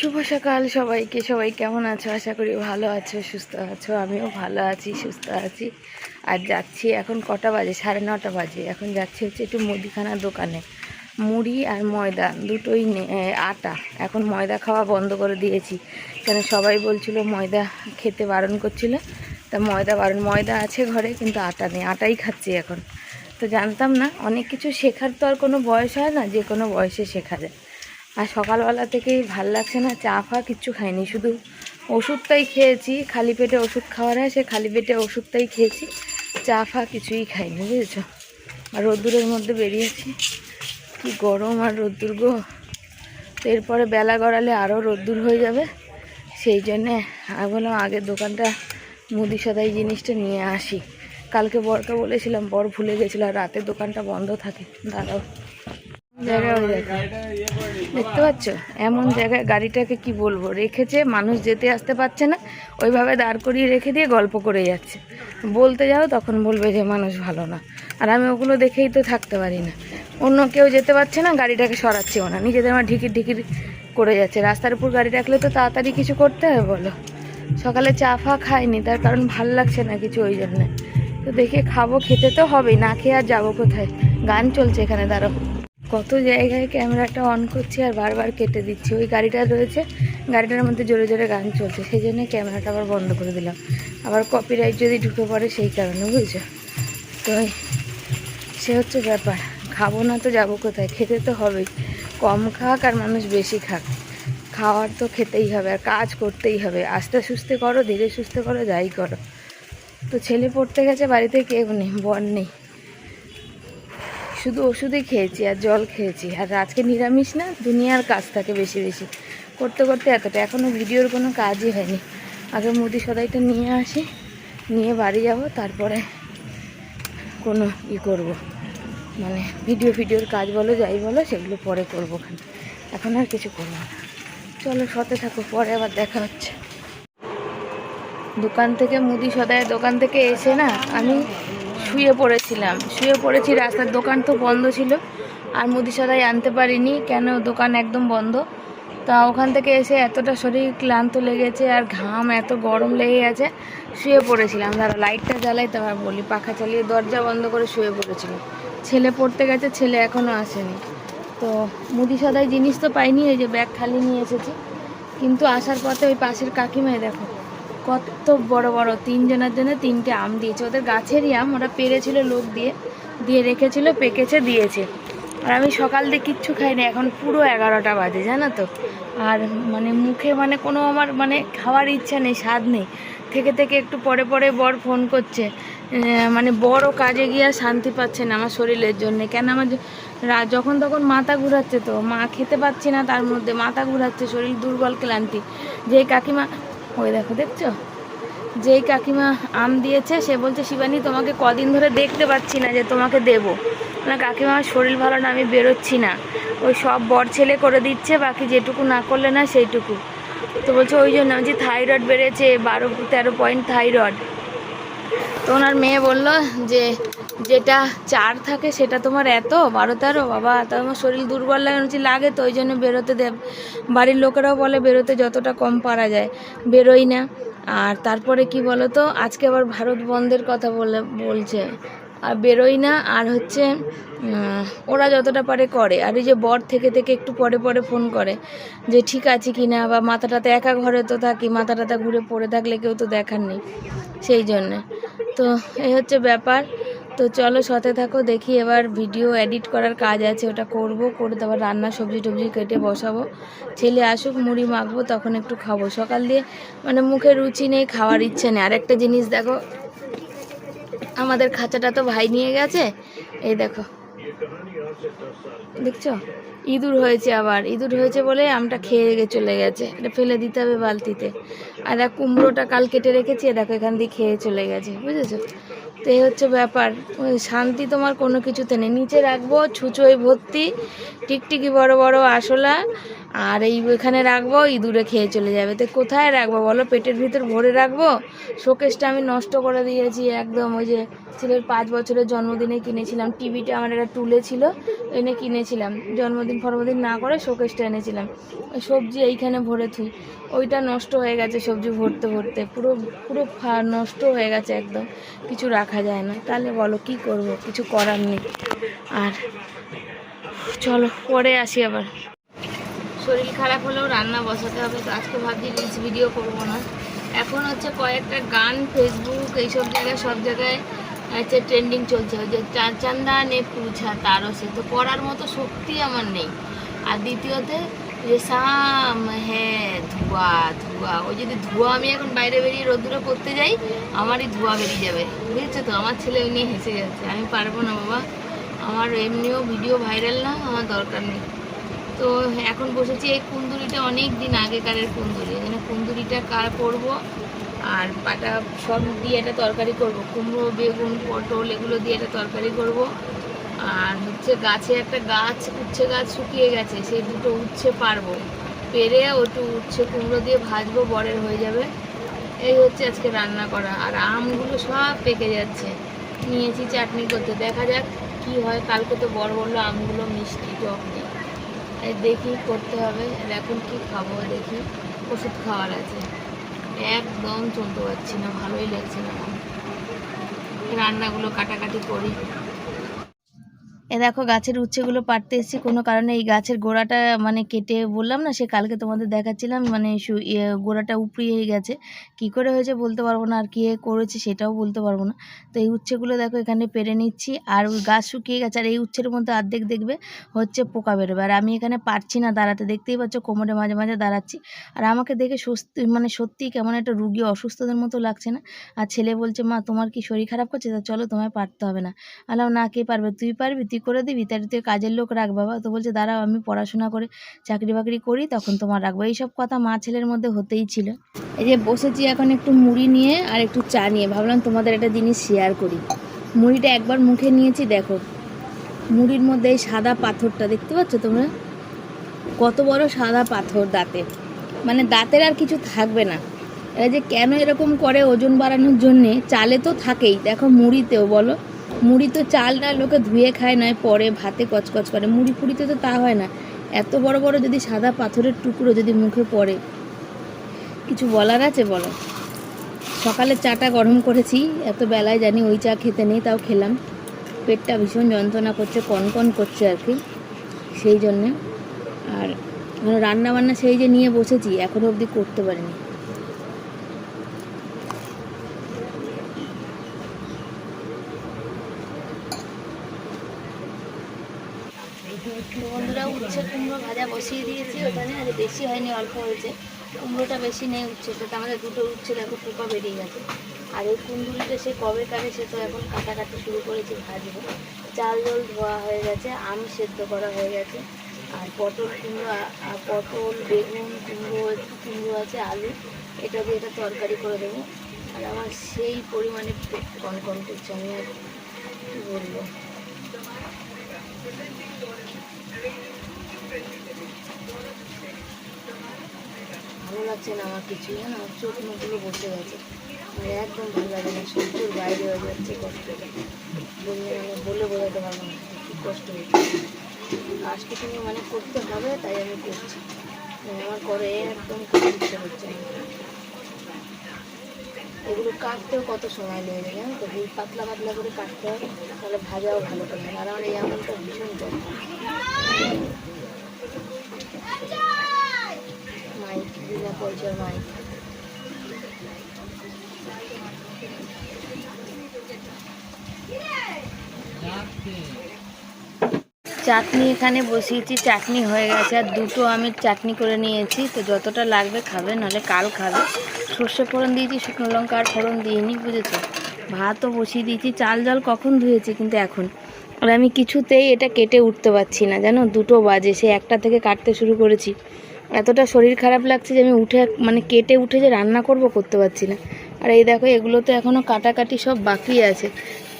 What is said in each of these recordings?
শুভ সকাল সবাইকে। সবাই কেমন আছো? আশা করি ভালো আছো, সুস্থ আছো। আমিও ভালো আছি, সুস্থ আছি। আর যাচ্ছি এখন কটা বাজে? সাড়ে নটা বাজে। এখন যাচ্ছি হচ্ছে একটু মুদিখানার দোকানে। মুড়ি আর ময়দা, দুটোই আটা। এখন ময়দা খাওয়া বন্ধ করে দিয়েছি। কেন সবাই বলছিল ময়দা খেতে বারণ করছিল। তা ময়দা বারণ, ময়দা আছে ঘরে, কিন্তু আটা নেই। আটাই খাচ্ছি এখন। তো জানতাম না, অনেক কিছু শেখার তো আর কোনো বয়স হয় না, যে কোনো বয়সে শেখা যায়। আর সকালবেলা থেকেই ভালো লাগছে না, চা ফা কিচ্ছু খাইনি, শুধু ওষুধটাই খেয়েছি, খালি পেটে ওষুধ খাওয়ার হয়, সে খালি পেটে ওষুধটাই খেয়েছি, চা ফা কিছুই খাইনি, বুঝেছ? আর রোদ্দুরের মধ্যে বেরিয়েছি, কি গরম আর রোদ্দুর গো। এরপরে বেলা গড়ালে আরও রোদ্দুর হয়ে যাবে, সেই জন্যে আমি বললাম আগে দোকানটা মুদি সদাই জিনিসটা নিয়ে আসি। কালকে বরকে বলেছিলাম, বর ভুলে গেছিল আর রাতে দোকানটা বন্ধ থাকে। দাঁড়াও। দেখতে পাচ্ছ? এমন জায়গায় গাড়িটাকে কি বলব? রেখেছে, মানুষ যেতে আসতে পারছে না, ওইভাবে দাঁড় করিয়ে রেখে দিয়ে গল্প করে যাচ্ছে। বলতে যাও, তখন বলবে যে মানুষ ভালো না। আর আমি ওগুলো দেখেই তো থাকতে পারি না। অন্য কেউ যেতে পারছে না, গাড়িটাকে সরাচ্ছেও না। নিজেদের আমার ঢিকির ঢিকির করে যাচ্ছে। রাস্তার উপর গাড়ি রাখলে তো তাড়াতাড়ি কিছু করতে হবে বলো। সকালে চা ফা খাইনি, তার কারণ ভালো লাগছে না কিছু ওই জন্যে। তো দেখে খাব, খেতে তো হবেই, না খেয়ে আর যাব কোথায়? গান চলছে এখানে দাঁড়ো কত জায়গায় ক্যামেরাটা অন করছি আর বারবার কেটে দিচ্ছি। ওই গাড়িটা রয়েছে, গাড়িটার মধ্যে জোরে জোরে গান চলছে, সেই জন্য ক্যামেরাটা আবার বন্ধ করে দিলাম। আবার কপিরাইট যদি ঢুকে পড়ে সেই কারণে, বুঝছ? তো সে হচ্ছে ব্যাপার। খাব না তো যাব কোথায়? খেতে তো হবেই। কম খাক আর মানুষ বেশি খাক। খাওয়ার তো খেতেই হবে আর কাজ করতেই হবে। আস্তে সুস্তে করো, ধীরে সুস্থে করো, যাই করো। তো ছেলে পড়তে গেছে, বাড়িতে কেউ নেই, বর নেই। শুধু ওষুধই খেয়েছি আর জল খেয়েছি। আর আজকে নিরামিষ না, দুনিয়ার কাজ থাকে বেশি বেশি। করতে করতে এতটা। এখনও ভিডিওর কোনো কাজই হয়নি। আগে মুদি সদাইটা নিয়ে আসি, নিয়ে বাড়ি যাব, তারপরে কোনো ই করব। মানে ভিডিও ভিডিওর কাজ বলো, যাই বলো, সেগুলো পরে করব ওখানে। এখন আর কিছু করব না। চলো সতে থাকো, পরে আবার দেখা হচ্ছে। দোকান থেকে মুদি সদায়ের দোকান থেকে এসে না, আমি শুয়ে পড়েছিলাম। শুয়ে পড়েছি, রাস্তার দোকান তো বন্ধ ছিল। আর মুদি আনতে পারিনি, কেন দোকান একদম বন্ধ? তা ওখান থেকে এসে এতটা শরীর ক্লান্ত লেগেছে আর ঘাম এত গরম লেগে গেছে, শুয়ে পড়েছিলাম। দাঁড়া, লাইটটা জ্বালাই তারপর বলি, পাখা চালিয়ে দরজা বন্ধ করে শুয়ে পড়েছিলাম ছেলে পড়তে গেছে, ছেলে এখনও আসেনি। তো মুদি জিনিস তো পাইনি ওই যে ব্যাগ খালি নিয়ে এসেছি। কিন্তু আসার পথে ওই পাশের কাকিমায় দেখো কত বড় বড়, তিনজনের জন্য তিনটে আম দিয়েছে। ওদের গাছেরই আম, ওরা পেরেছিল লোক দিয়ে দিয়ে রেখেছিল, পেকেছে, দিয়েছে। আর আমি সকাল দিয়ে কিচ্ছু খাইনি, এখন পুরো এগারোটা বাজে, জানো তো? আর মানে মুখে মানে কোনো আমার মানে খাওয়ার ইচ্ছা নেই, স্বাদ নেই। থেকে থেকে একটু পরে পরে বর ফোন করছে মানে বড় কাজে গিয়ে আর শান্তি পাচ্ছে না আমার শরীরের জন্য। কেন আমার যখন তখন মাথা ঘুরাচ্ছে তো, মা খেতে পাচ্ছি না তার মধ্যে, মাথা ঘুরাচ্ছে, শরীর দুর্বল, ক্লান্তি। যে কাকিমা ওই দেখো, দেখছ? যেই কাকিমা আম দিয়েছে, সে বলছে, শিবানী, তোমাকে কদিন ধরে দেখতে পাচ্ছি না যে তোমাকে দেব। না কাকিমা, আমার শরীর ভালো না, আমি বেরোচ্ছি না। ওই সব বর ছেলে করে দিচ্ছে, বাকি যেটুকু না করলে না, সেইটুকু। তো বলছে, ওই জন্য যে থাইরয়েড বেড়েছে, বারো, তেরো পয়েন্ট থাইরয়েড তো ওনার মেয়ে বলল যে যেটা চার থাকে সেটা তোমার এত? বারো তেরো? বাবা, তা আমার শরীর দুর্বল লাগে বলছি, লাগে তো, ওই জন্য বেরোতে দেব বাড়ির লোকেরাও বলে বেরোতে যতটা কম পারা যায়। বেরোই না। আর তারপরে কি বলো তো আজকে আবার ভারত বন্ধের কথা বলে বলছে। আর বেরোই না, আর হচ্ছে ওরা যতটা পারে করে। আর এই যে বর থেকে থেকে একটু পরে পরে ফোন করে যে, ঠিক আছে কি না? বা মাথাটাতে একা ঘরে তো থাকি মাথাটাতে ঘুরে পড়ে থাকলে কেউ তো দেখার নেই। সেই জন্যে। তো এই হচ্ছে ব্যাপার। তো চলো সাথে থাকো, দেখি এবার ভিডিও এডিট করার কাজ আছে, ওটা করব, করে তারপর রান্না সবজি টবজি কেটে বসাবো। ছেলে আসুক, মুড়ি মাখবো, তখন একটু খাব। সকাল দিয়ে মানে মুখে রুচি নেই, খাওয়ার ইচ্ছে নেই। আর একটা জিনিস দেখো, আমাদের খাঁচাটা তো ভাই নিয়ে গেছে, এই দেখো। দেখছ? ইঁদুর হয়েছে আবার। ইঁদুর হয়েছে বলে আমটা খেয়ে চলে গেছে। এটা ফেলে দিতে হবে বালতিতে। আর কুমড়োটা কাল কেটে রেখেছি দেখো এখান দিয়ে খেয়ে চলে গেছে। বুঝেছ? তো এই হচ্ছে ব্যাপার। শান্তি তোমার কোনো কিছুতে নেই। নিচে রাখব, ছুঁচোয় ভর্তি, টিকটিকি বড় বড় আশলা আর এই এখানে রাখব, ইঁদুরে খেয়ে চলে যাবে। তো কোথায় রাখব বলো? পেটের ভিতর ভরে রাখব? শোকেসটা আমি নষ্ট করে দিয়েছি একদম। ওই যে ছেলের পাঁচ বছরের জন্মদিনে কিনেছিলাম। টিভিটা আমার একটা টুলে ছিল, এনে কিনেছিলাম। জন্মদিন ফর্মদিন না করে শোকেসটা এনেছিলাম। ওই সবজি এইখানে ভরে থুই। ওইটা নষ্ট হয়ে গেছে সবজি ভরতে ভরতে। পুরো পুরো নষ্ট হয়ে গেছে একদম। কিছু রাখা যায় না। তাহলে বলো, কি করব? কিছু করার নেই। আর চলো, পরে আসি আবার। শরীর খারাপ হলেও রান্না বসাতে হবে, তো আজকে ভাবছি রিলস ভিডিও করব না। এখন হচ্ছে কয়েকটা গান ফেসবুক এইসব জায়গায়, সব জায়গায় হচ্ছে ট্রেন্ডিং চলছে। যে চার চান্দা নে পুছা তারও সে। তো পড়ার মতো শক্তি আমার নেই। আর দ্বিতীয়তে যে সাম হ্যাঁ ধোঁয়া ধোঁয়া। ওই যদি ধোঁয়া আমি এখন বাইরে বেরিয়ে রোদ্দুরে করতে যাই, আমারই ধোঁয়া বেরিয়ে যাবে। বুঝেছ তো? আমার ছেলে নিয়ে হেসে যাচ্ছে। আমি পারব না, বাবা। আমার এমনিও ভিডিও ভাইরাল না, আমার দরকার নেই। তো এখন বসেছি এই কুন্দুরিটা অনেক দিন আগেকারের কুন্দুরি। এখানে কুন্দুরিটা কার করব? আর পাটা সব দিয়ে একটা তরকারি করব। কুমড়ো, বেগুন, পটল, এগুলো দিয়ে একটা তরকারি করব। আর হচ্ছে গাছে একটা গাছ, উচ্ছে গাছ শুকিয়ে গেছে, সেই দুটো উচ্ছে পারব। পেরে ওটু উচ্ছে কুমড়ো দিয়ে ভাজবো, বরের হয়ে যাবে। এই হচ্ছে আজকে রান্না করা। আর আমগুলো সব পেকে যাচ্ছে। নিয়েছি চাটনি করতে। দেখা যাক কি হয়। কালকে তো বড় বলল আমগুলো মিষ্টি টক নেই। দেখি করতে হবে। এখন কি খাব দেখি। ওষুধ খাওয়ার আছে। একদম চলতে পারছি না। ভালোই লাগছে না। রান্নাগুলো কাটাকাটি করি। এ দেখো গাছের উচ্ছেগুলো পাড়তে এসেছি। কোনো কারণে এই গাছের গোড়াটা মানে কেটে বললাম না, সে কালকে তোমাদের দেখাচ্ছিলাম মানে ইয়ে গোড়াটা উপড়িয়ে গেছে। কি করে হয়েছে বলতে পারব না, আর কে করেছে সেটাও বলতে পারব না। তো এই উচ্ছেগুলো দেখো এখানে পেরে নিচ্ছি। আর ওই গাছ শুকিয়ে গেছে, আর এই উচ্ছের মধ্যে অর্ধেক দেখবে হচ্ছে পোকা বেরোবে। আর আমি এখানে পারছি না দাঁড়াতে, দেখতেই পাচ্ছ কোমরে মাঝে মাঝে দাঁড়াচ্ছি। আর আমাকে দেখে সত্যি মানে সত্যি কেমন একটা রুগী অসুস্থদের মতো লাগছে না। আর ছেলে বলছে, মা, তোমার কি শরীর খারাপ করছে? তা চলো তোমায় পারতে হবে না। আলাম না কে পারবে, তুই পারবি, তুই করে দিবি, তাহলে তুই কাজের লোক রাখ বাবা। তো বলছে, দাঁড়াও, আমি পড়াশোনা করে চাকরি বাকরি করি, তখন তোমার রাখব। এইসব কথা মা ছেলের মধ্যে হতেই ছিল। এই যে বসেছি এখন একটু মুড়ি নিয়ে আর একটু চা নিয়ে। ভাবলাম তোমাদের একটা জিনিস শেয়ার করি। মুড়িটা একবার মুখে নিয়েছি, দেখো। মুড়ির মধ্যে এই সাদা পাথরটা, দেখতে পাচ্ছ তোমরা? কত বড় সাদা পাথর দাঁতে। মানে দাঁতের আর কিছু থাকবে না। এরা যে কেন এরকম করে ওজন বাড়ানোর জন্যে? চালে তো থাকেই। দেখো মুড়িতেও, বলো। মুড়ি তো চাল না লোকে ধুয়ে খায় নয়, পরে ভাতে কচকচ করে। মুড়ি ফুড়িতে তো তা হয় না। এত বড় বড় যদি সাদা পাথরের টুকরো যদি মুখে পড়ে, কিছু বলার আছে বলো? সকালে চাটা গরম করেছি, এত বেলায় জানি ওই চা খেতে নেই, তাও খেলাম। পেটটা ভীষণ যন্ত্রণা করছে কনকন করছে আর কি, সেই জন্যে। আর রান্না বান্না সেই যে নিয়ে বসেছি, এখনও অবধি করতে পারিনি তো বন্ধুরা উচ্ছে কুমড়ো ভাজা বসিয়ে দিয়েছি, ওখানে আর বেশি হয়নি, অল্প হয়েছে। কুমড়োটা বেশি নেই উচ্ছে, তো আমাদের দুটো উচ্ছে দেখো পোকা বেরিয়ে গেছে। আর এই কুন্দুরিটা সে কবে কাটে সে তো এখন কাটাকাটি শুরু করেছি ভাজবো। চাল জল ধোয়া হয়ে গেছে, আম সেদ্ধ করা হয়ে গেছে। আর পটল কুমড়ো পটল, বেগুন কুমড়ো, একটু কুমড়ো আছে, আলু, এটা দিয়ে একটা তরকারি করে দেবো। আর আমার সেই পরিমাণে কনকন করছে, আমি আর কী বলব। ভালো লাগছে না আমার কিছুই জানো আমার চোখ মুখগুলো বসে গেছে। মানে একদম ভালো লাগে না সহ্যের বাইরে হয়ে যাচ্ছে কষ্ট। বললে মানে বলে বোঝাতে পারব না, খুব কষ্ট হচ্ছে। আজকে তুমি মানে করতে হবে, তাই আমি করছি। মানে আমার করে একদম খুব ইচ্ছে হচ্ছে এগুলো কাটতেও কত সময় লেগে যায় জানো তো? এই পাতলা পাতলা করে কাটতে হবে তাহলে ভাজাও ভালো করে হয়। আমার এই আমলটা ভীষণ দরকার বিনা পয়সার মাইক চাটনি এখানে বসিয়েছি, চাটনি হয়ে গেছে। আর দুটো আমি চাটনি করে নিয়েছি, তো যতটা লাগবে খাবে, নাহলে কাল খাবে। সর্ষে ফোড়ন দিয়েছি, শুকনো লঙ্কা আর ফোড়ন দিইনি, বুঝেছ? ভাতও বসিয়ে দিয়েছি। চাল জল কখন ধুয়েছি কিন্তু এখন? আর আমি কিছুতেই এটা কেটে উঠতে পারছি না। জানো? দুটো বাজে সে একটা থেকে কাটতে শুরু করেছি। এতটা শরীর খারাপ লাগছে যে আমি উঠে মানে কেটে উঠে যে রান্না করব করতে পারছি না। আর এই দেখো, এগুলো তো এখনও কাটাকাটি সব বাকি আছে।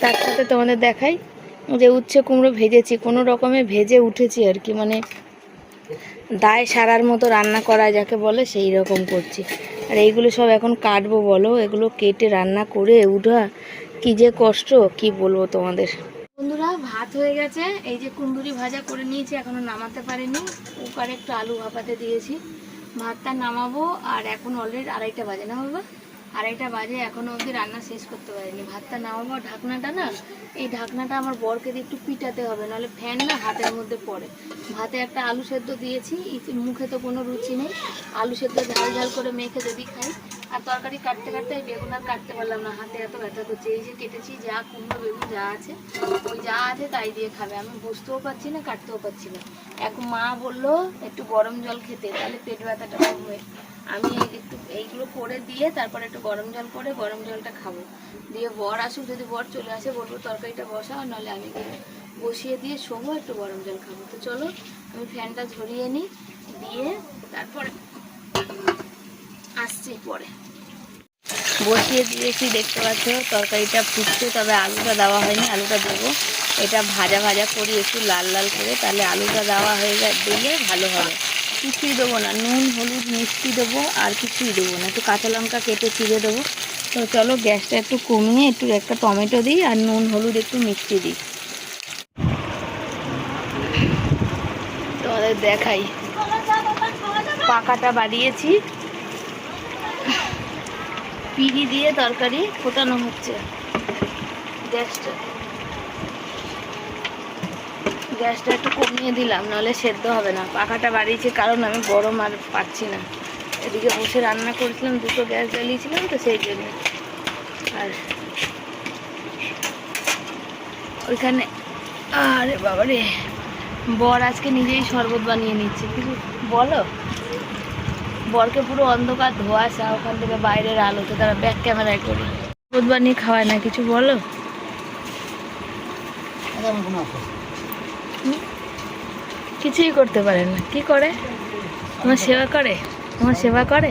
তার সাথে তোমাদের দেখাই যে উচ্ছে কুমড়ো ভেজেছি, কোনো রকমে ভেজে উঠেছি আর কি। মানে দায় সারার মতো রান্না করা যাকে বলে সেই রকম করছি। আর এইগুলো সব এখন কাটবো বলো, এগুলো কেটে রান্না করে উঠা। কি যে কষ্ট, কি বলব তোমাদের? বন্ধুরা, ভাত হয়ে গেছে। এই যে কুন্দুরি ভাজা করে নিয়েছি এখনও নামাতে পারিনি। কুকারে একটু আলু ভাপাতে দিয়েছি। ভাতটা নামাবো, আর এখন অলরেডি আড়াইটা বাজে না বাবা? আড়াইটা বাজে, এখনও অবধি রান্না শেষ করতে পারিনি। ভাতটা নামাবো ঢাকনাটা না, এই ঢাকনাটা আমার বরকে দিয়ে একটু পিটাতে হবে, নাহলে ফ্যান না হাতের মধ্যে পড়ে। ভাতে একটা আলু সেদ্ধ দিয়েছি মুখে তো কোনো রুচি নেই। আলু সেদ্ধ ঝাল ঝাল করে মেখে যদি খাই, আর তরকারি কাটতে কাটতে বেগুন আর কাটতে পারলাম না, হাতে এত ব্যথা করছে। এই যে কেটেছি যা কুমড়ো বেগুন যা আছে, ওই যা আছে তাই দিয়ে খাবে। আমি বুঝতেও পারছি না, কাটতেও পারছি না। এখন মা বলল, একটু গরম জল খেতে, তাহলে পেট ব্যথাটা কমবে। আমি একটু এইগুলো করে দিয়ে তারপর একটু গরম জল করে গরম জলটা খাব। দিয়ে বর আসুক, যদি বর চলে আসে, বলব তরকারিটা বসাও নাহলে আমি বসিয়ে দিয়ে শোবো, একটু গরম জল খাব। তো চলো, আমি ফ্যানটা ঝরিয়ে নিই, দিয়ে তারপরে আসছি পরে। বসিয়ে দিয়েছি, দেখতে পাচ্ছ, তরকারিটা ফুটছে, তবে আলুটা দেওয়া হয়নি, আলুটা দেবো। এটা ভাজা ভাজা করি, একটু লাল লাল করে, তাহলে আলুটা দেওয়া হয়ে যা দিলে ভালো হবে। কিছুই দেবো না। নুন, হলুদ, মিষ্টি দেবো, আর কিছুই দেবো না। একটু কাঁচা লঙ্কা কেটে চিড়ে দেবো। তো চলো গ্যাসটা একটু কমিয়ে একটু একটা টমেটো দিই আর নুন, হলুদ, একটু মিষ্টি দিই। তোমাদের দেখাই। পাকাটা বাড়িয়েছি। পিড়ি দিয়ে তরকারি ফোটানো হচ্ছে। গ্যাসটা। গ্যাসটা একটু কমিয়ে দিলাম, নাহলে সেদ্ধ হবে না। পাখাটা বাড়িয়েছি কারণ আমি গরম আর পাচ্ছি না। এদিকে বসে রান্না করেছিলাম, দুটো গ্যাস জ্বালিয়েছিলাম তো সেই জন্য। আর ওইখানে আরে বাবারে বর আজকে নিজেই শরবত বানিয়ে নিচ্ছে। কিছু বলো? বরকে পুরো অন্ধকার ধোয়াশা, ওখান থেকে বাইরের আলোতে তারা ব্যাক ক্যামেরায় করি। শরবত বানিয়ে খাওয়ায় না কিছু, বলো? হুম? কিছুই করতে পারে না। কি করে? তোমার সেবা করে? তোমার সেবা করে?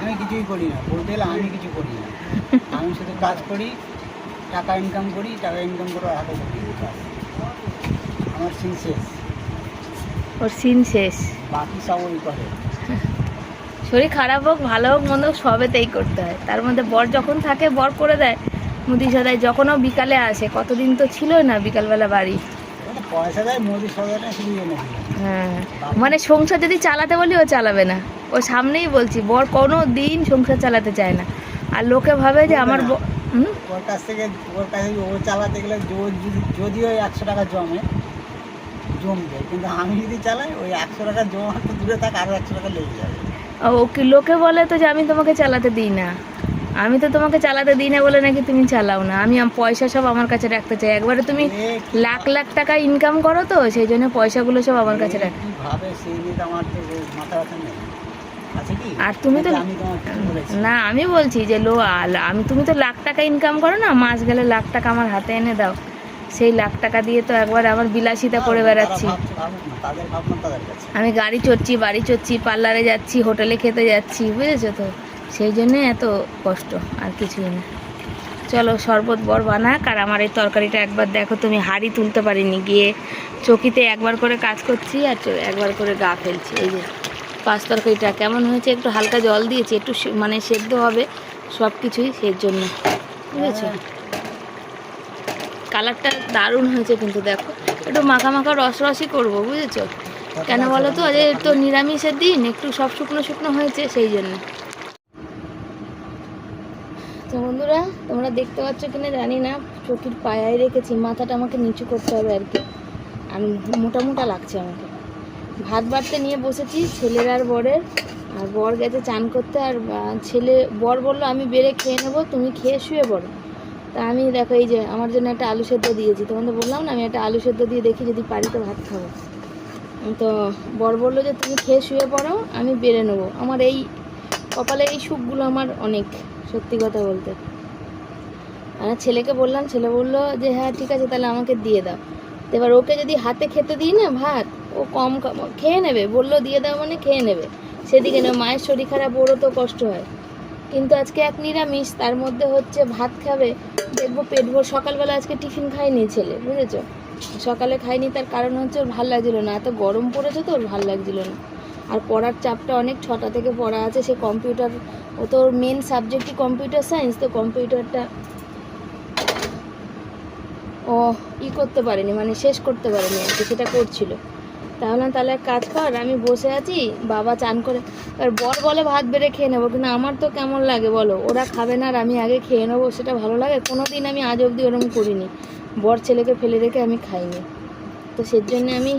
আমি কিছুই করি না। বলতে গেলে আমি কিছু করি না। আমি শুধু কাজ করি টাকা ইনকাম করি টাকা ইনকাম করে হাতে করি আমার সিন শেষ। ওর সিন শেষ। বাকি সব ওই করে। শরীর খারাপ হোক ভালো হোক মন্দ হোক সবেতেই করতে হয়। তার মধ্যে বর যখন থাকে বর করে দেয়। মুদি সদায় যখনও বিকালে আসে কতদিন তো ছিল না বিকালবেলা বাড়ি। পয়সা দেয় মোদি সরকারটা শুধু এনে হ্যাঁ। মানে সংসার যদি চালাতে বলি ও চালাবে না। ও সামনেই বলছি বর কোনো দিন সংসার চালাতে চায় না। আর লোকে ভাবে যে আমার? ওর কাছ থেকে ওর কাছে ও চালাতে গেলে যদি যদিও একশো টাকা জমে জমবে কিন্তু আমি যদি চালাই ওই একশো টাকা জমা দূরে থাক আরও একশো টাকা লেগে যাবে। ও কি লোকে বলে তো যে আমি তোমাকে চালাতে দিই না। আমি তো তোমাকে চালাতে দিই না বলে নাকি তুমি চালাও না। আমি পয়সা সব আমার কাছে রাখতে চাই। একবারে তুমি লাখ লাখ টাকা ইনকাম করো তো সেই জন্য পয়সাগুলো সব আমার কাছে রাখ। আর তুমি তো- না আমি বলছি যে লো আমি তুমি তো লাখ টাকা ইনকাম করো না মাস গেলে লাখ টাকা আমার হাতে এনে দাও। সেই লাখ টাকা দিয়ে তো একবার আমার বিলাসিতা করে বেড়াচ্ছি। আমি গাড়ি চড়ছি বাড়ি চড়ছি পার্লারে যাচ্ছি হোটেলে খেতে যাচ্ছি বুঝেছ তো? সেই জন্যে এত কষ্ট আর কিছুই না। চলো শরবত বর বানাক আর আমার এই তরকারিটা একবার দেখো তুমি হাড়ি তুলতে পারিনি গিয়ে চকিতে একবার করে কাজ করছি আর একবার করে গা ফেলছি। এই যে পাঁচ তরকারিটা কেমন হয়েছে একটু হালকা জল দিয়েছি একটু মানে সেদ্ধ হবে সব কিছুই সেই জন্য। বুঝেছ কালারটা দারুণ হয়েছে কিন্তু দেখো একটু মাখা মাখা রস রসই করব বুঝেছ? কেন বলো তো আজ তো নিরামিষের দিন একটু সব শুকনো শুকনো হয়েছে সেই জন্য। বন্ধুরা, তোমরা দেখতে পাচ্ছ কিনা জানি না চকির পায়ায় রেখেছি, মাথাটা আমাকে নিচু করতে হবে আর কি। আর মোটা মোটা লাগছে আমাকে। ভাত বাড়তে নিয়ে বসেছি, ছেলের আর বরের। আর বর গেছে চান করতে, আর ছেলে, বর বলল, আমি বেড়ে খেয়ে নেব, তুমি খেয়ে শুয়ে পড়ো। তা আমি দেখো, এই যে আমার জন্য একটা আলু সেদ্ধ দিয়েছি। তোমাদের বললাম না, আমি একটা আলু সেদ্ধ দিয়ে দেখি যদি পারি তো ভাত খাব। তো বর বলল যে, তুমি খেয়ে শুয়ে পড়ো, আমি বেড়ে নেব। আমার এই কপালে এই সুখগুলো আমার অনেক। সত্যি কথা বলতে। আর ছেলেকে বললাম, ছেলে বলল যে হ্যাঁ ঠিক আছে, তাহলে আমাকে দিয়ে দাও। এবার ওকে যদি হাতে খেতে দিই না ভাত, ও কম খেয়ে নেবে, বলল দিয়ে দাও মানে খেয়ে নেবে। সেদিকে না, মায়ের শরীর খারাপ, ওরও তো কষ্ট হয়। কিন্তু আজকে এক নিরামিষ, তার মধ্যে হচ্ছে ভাত খাবে। দেখব পেট ভর, সকালবেলা আজকে টিফিন খায়নি ছেলে, বুঝেছ? সকালে খায়নি, তার কারণ হচ্ছে ওর ভালো লাগছিল না। এত গরম পড়েছে তো, ওর ভালো লাগছিল না। আর পড়ার চাপটা অনেক ছটা থেকে পড়া আছে, সে কম্পিউটার ও তো ওর মেন সাবজেক্টই কম্পিউটার সায়েন্স তো কম্পিউটারটা ও ই করতে পারেনি মানে শেষ করতে পারেনি আর কি, সেটা করছিল। তাহলে তাহলে এক কাজ কর, আমি বসে আছি, বাবা চান করে, আর বর বলে ভাত বেড়ে খেয়ে নেব, কিন্তু আমার তো কেমন লাগে বলো? ওরা খাবে না আর আমি আগে খেয়ে নেব, সেটা ভালো লাগে? কোনো দিন আমি আজ অবধি ওরকম করিনি। বর ছেলেকে ফেলে রেখে আমি খাইনি। তো সেই জন্যে আমি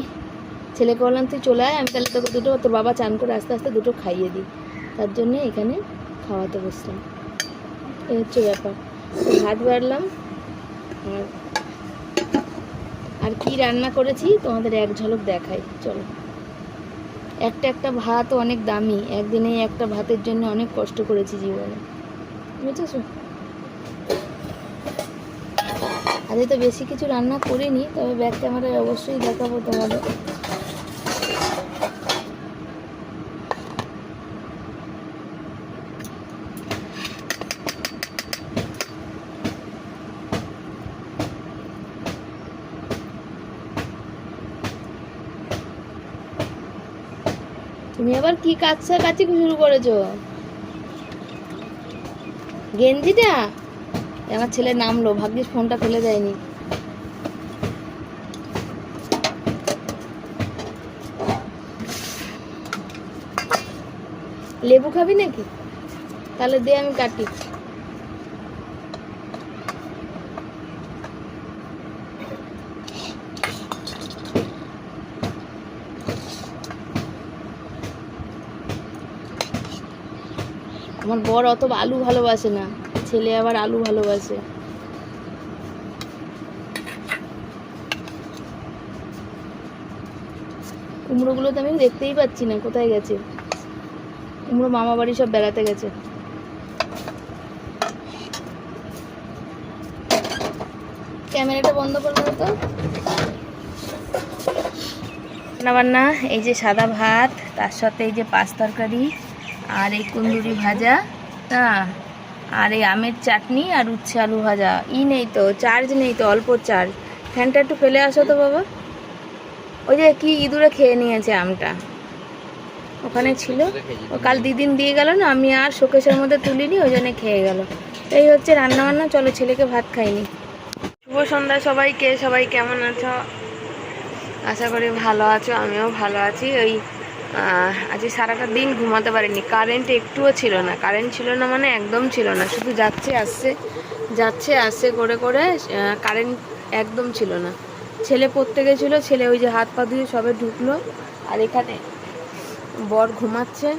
ছেলেকে বললাম তুই চলে আয়, আমি তাহলে তোকে দুটো, তোর বাবা চান করে আস্তে আস্তে দুটো খাইয়ে দিই। তার জন্যে এখানে খাওয়াতে বসলাম। এই হচ্ছে ব্যাপার। ভাত বাড়লাম, আর আর কী রান্না করেছি তোমাদের এক ঝলক দেখাই, চলো। একটা একটা ভাত অনেক দামি, একদিনে একটা ভাতের জন্য অনেক কষ্ট করেছি জীবনে। বুঝেছ? আজকে তো বেশি কিছু রান্না করিনি, তবে ব্যাক ক্যামেরায় অবশ্যই দেখাবো তোমাদের তুমি আবার কি কাচ্ছা কাচি শুরু করেছ গেঞ্জিটা আমার ছেলে নামলো, ভাগ্যিস ফোনটা ফেলে দেয়নি। লেবু খাবি নাকি? তাহলে দে আমি কাটি। আমার বর অত আলু ভালোবাসে না, ছেলে আবার আলু ভালোবাসে। কুমড়োগুলো তো আমি দেখতেই পাচ্ছি না, কোথায় গেছে? কুমড়ো মামা বাড়ি সব বেড়াতে গেছে। ক্যামেরাটা বন্ধ করবে তো। রান্না বান্না এই যে সাদা ভাত, তার সাথে এই যে পাঁচ তরকারি। আর এই কুন্দুরি ভাজা হ্যাঁ। আর এই আমের চাটনি আর উচ্ছে আলু ভাজা। ই নেই তো চার্জ নেই তো অল্প চার্জ ফ্যানটা একটু ফেলে আসো তো বাবা। ওই যে কি ইঁদুরে খেয়ে নিয়েছে আমটা। ওখানে ছিল। ও কাল দিদিন দিয়ে গেল না আমি আর শোকেশের মধ্যে তুলিনি ওই জন্য খেয়ে গেল। এই হচ্ছে রান্না বান্না চলো ছেলেকে ভাত খাইনি। শুভ সন্ধ্যা সবাইকে সবাই কেমন আছো? আশা করি ভালো আছো আমিও ভালো আছি। ওই আজকে সারাটা দিন ঘুমাতে পারিনি। কারেন্ট একটুও ছিল না। কারেন্ট ছিল না মানে একদম ছিল না। শুধু যাচ্ছে, আসছে যাচ্ছে, আসছে করে করে কারেন্ট একদম ছিল না। ছেলে পড়তে গেছিল, ছেলে ওই যে হাত পা ধুয়ে সবে ঢুকলো। আর এখানে বর ঘুমাচ্ছে।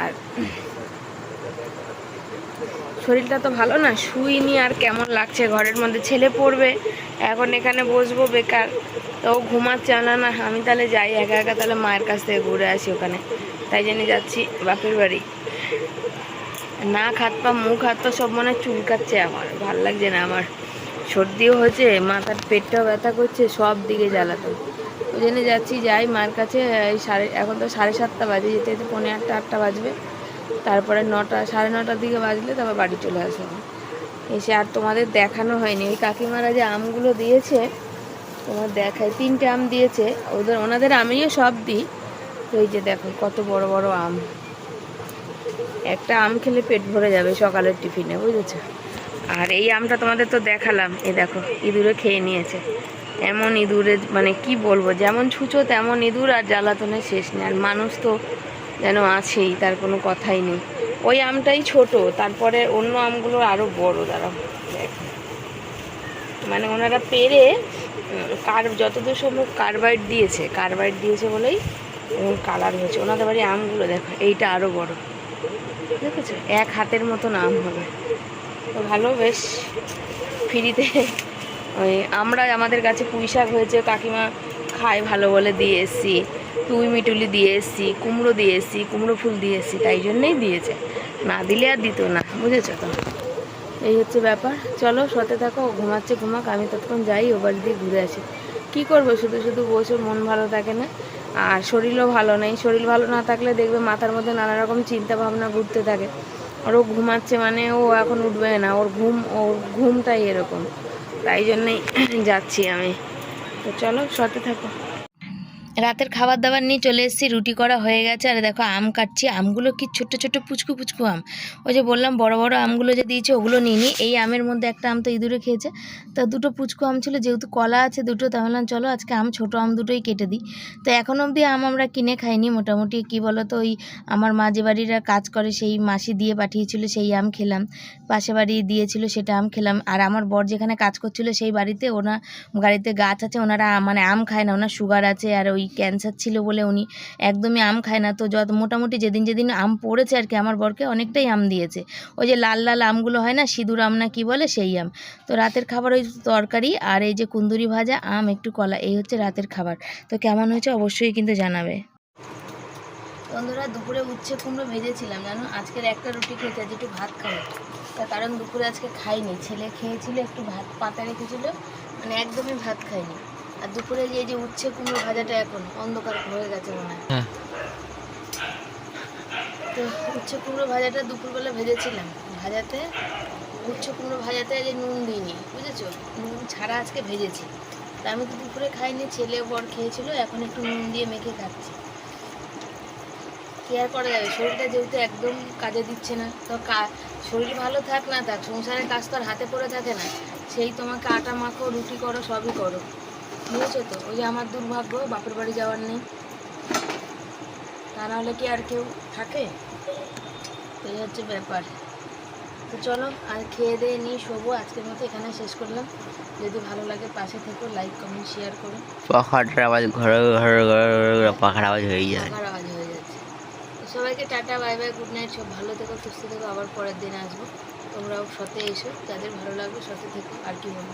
আর শরীরটা তো ভালো না শুইনি আর কেমন লাগছে? ঘরের মধ্যে ছেলে পড়বে, এখন এখানে বসবো বেকার, তো ঘুমাচ্ছে না না, আমি তাহলে যাই, একা একা তাহলে মায়ের কাছ থেকে ঘুরে আসি ওখানে। তাই জন্য যাচ্ছি বাপের বাড়ি। না হাত পা, মুখ হাত পা সব মনে চুলকাচ্ছে আমার, ভালো লাগছে না আমার। সর্দিও হয়েছে, মাথার পেটটাও ব্যথা করছে, সব দিকে জ্বালাতো ওই জন্য যাচ্ছি, যাই মার কাছে, এই সাড়ে, এখন তো সাড়ে সাতটা বাজে, যেতে যেতে পৌনে আটটা আটটা বাজবে। তারপরে নটা, সাড়ে নটার দিকে বাজলে তারপর বাড়ি চলে আসব এসে আর তোমাদের দেখানো হয়নি। ওই কাকিমারা যে আমগুলো দিয়েছে, তোমার দেখায়, তিনটে আম দিয়েছে। ওদের, ওনাদের আমিও সব দিই। ওই যে দেখো, কত বড় বড় আম। একটা আম খেলে পেট ভরে যাবে সকালের টিফিনে, বুঝেছ? আর এই আমটা তোমাদের তো দেখালাম। এ দেখো, ইঁদুরে খেয়ে নিয়েছে। এমন ইঁদুরে মানে কি বলব, যেমন ছুঁচো তেমন ইঁদুর আর জ্বালাতনের শেষ নেই। আর মানুষ তো যেন আছেই, তার কোনো কথাই নেই। ওই আমটাই ছোট, তারপরে অন্য আমগুলো আরও বড়, দাঁড়াও। মানে ওনারা পেরে, কার, যতদূর সম্ভব কার্বাইড দিয়েছে কার্বাইড দিয়েছে বলেই কালার হয়েছে। ওনাদের বাড়ি আমগুলো দেখো, এইটা আরও বড়। দেখেছ? এক হাতের মতন আম হবে। তো ভালো, বেশ। ফ্রিতে ওই আমরা আমাদের কাছে পুঁই শাক হয়েছে, কাকিমা খায় ভালো বলে দিয়ে এসছি। পুঁই মিটুলি দিয়ে এসছি, কুমড়ো দিয়ে এসছি, কুমড়ো ফুল দিয়ে এসছি, তাই জন্যেই দিয়েছে। না দিলে আর দিত না, বুঝেছ তো? এই হচ্ছে ব্যাপার। চলো সতে থাকো, ঘুমাচ্ছে, ঘুমাক, আমি ততক্ষণ যাই, ও বাড়ি দিয়ে ঘুরে আসি। কী করব, শুধু শুধু বসে মন ভালো থাকে না। আর শরীরও ভালো নেই, শরীর ভালো না থাকলে দেখবে মাথার মধ্যে নানা রকম চিন্তা ভাবনা ঘুরতে থাকে। আর ও ঘুমাচ্ছে মানে ও এখন উঠবে না, ওর ঘুম, ওর ঘুমটাই এরকম। তাই জন্যই যাচ্ছি আমি। তো চলো সতে থাকো। রাতের খাবার দাবার নিয়ে চলে এসেছি, রুটি করা হয়ে গেছে, আর দেখো আম কাটছি। আমগুলো কি ছোট্ট ছোট্ট পুচকু পুচকু আম। ওই যে বললাম, বড় বড় আমগুলো যে দিয়েছে, ওগুলো নিইনি। এই আমের মধ্যে একটা আম তো ইঁদুরে খেয়েছে। তা দুটো পুচকু আম ছিল, যেহেতু কলা আছে দুটো তাহলে চলো আজকে আম, ছোট আম দুটোই কেটে দিই। তো এখন অবধি আম আমরা কিনে খাইনি, মোটামুটি কি বলো তো ওই আমার মা যে বাড়িরা কাজ করে, সেই মাসি দিয়ে পাঠিয়েছিল, সেই আম খেলাম। পাশে বাড়ি দিয়েছিল, সেটা আম খেলাম। আর আমার বর যেখানে কাজ করছিল, সেই বাড়িতে ওনা, গাড়িতে গাছ আছে, ওনারা মানে আম খায় না, ওনার সুগার আছে, আর ওই ক্যান্সার ছিল বলে উনি একদমই আম খায় না। তো যত মোটামুটি যেদিন যেদিন আম পড়েছে আর কি, আমার বরকে অনেকটাই আম দিয়েছে। ওই যে লাল লাল আমগুলো হয় না, সিঁদুর আম না কি বলে সেই আম। তো রাতের খাবার ওই তরকারি আর এই যে কুন্দুরি ভাজা আম, একটু কলা, এই হচ্ছে রাতের খাবার। তো কেমন হয়েছে অবশ্যই কিন্তু জানাবে। বন্ধুরা, দুপুরে উচ্ছে কুমড়ো ভেজেছিলাম, জানো? আজকের একটা রুটি খেতে আজ একটু ভাত খাব। তার কারণ দুপুরে আজকে খাইনি, ছেলে খেয়েছিল, একটু ভাত পাতা রেখেছিল মানে একদমই ভাত খাইনি। আর দুপুরে যে যে উচ্ছে কুমড়ো ভাজাটা এখন অন্ধকার হয়ে গেছে মনে হয়। হ্যাঁ। তো উচ্ছে কুমড়ো ভাজাটা দুপুরবেলা ভেজেছিলাম। ভাজাতে উচ্ছে কুমড়ো ভাজাতে যে নুন দিইনি বুঝেছ? নুন ছাড়া আজকে ভেজেছি। তা আমি তো দুপুরে খাইনি ছেলে বর খেয়েছিল এখন একটু নুন দিয়ে মেখে খাচ্ছি। কি আর করা যাবে? শরীরটা যেহেতু একদম কাজে দিচ্ছে না তো শরীর ভালো থাক না থাক সংসারের কাজ তো আর হাতে পড়ে থাকে না। সেই তোমাকে আটা মাখো রুটি করো সবই করো। বুঝেছ তো। ওই যে আমার দুর্ভাগ্য বাপের বাড়ি যাওয়ার নেই। তা নাহলে কি আর কেউ থাকে? এই হচ্ছে ব্যাপার। তো চলো আর খেয়ে দিয়ে নিয়ে শোবো। আজকের মতো এখানে শেষ করলাম। যদি ভালো লাগে পাশে থেকো লাইক কমেন্ট শেয়ার করো। পাখাটার আওয়াজ ঘরে ঘরে ঘরে পাখার আওয়াজ হয়ে যায়। পাখার আওয়াজ হয়ে যাচ্ছে। সবাইকে tata bye bye good night সব ভালো থেকো সুস্থ থেকো। আবার পরের দিন আসব। তোমরাও সাথে এসো। যাদের ভালো লাগবে সাথে থেকো। আর কি বলব?